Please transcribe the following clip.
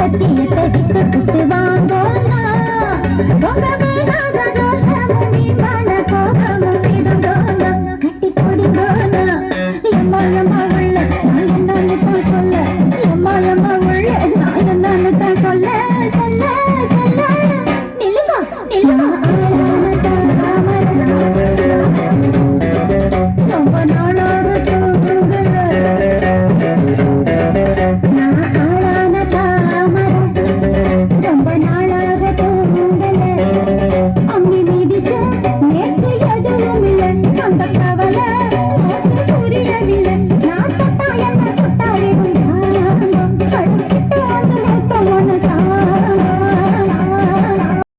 சக்தியை பிரதித்து குத்து வாங்கோனா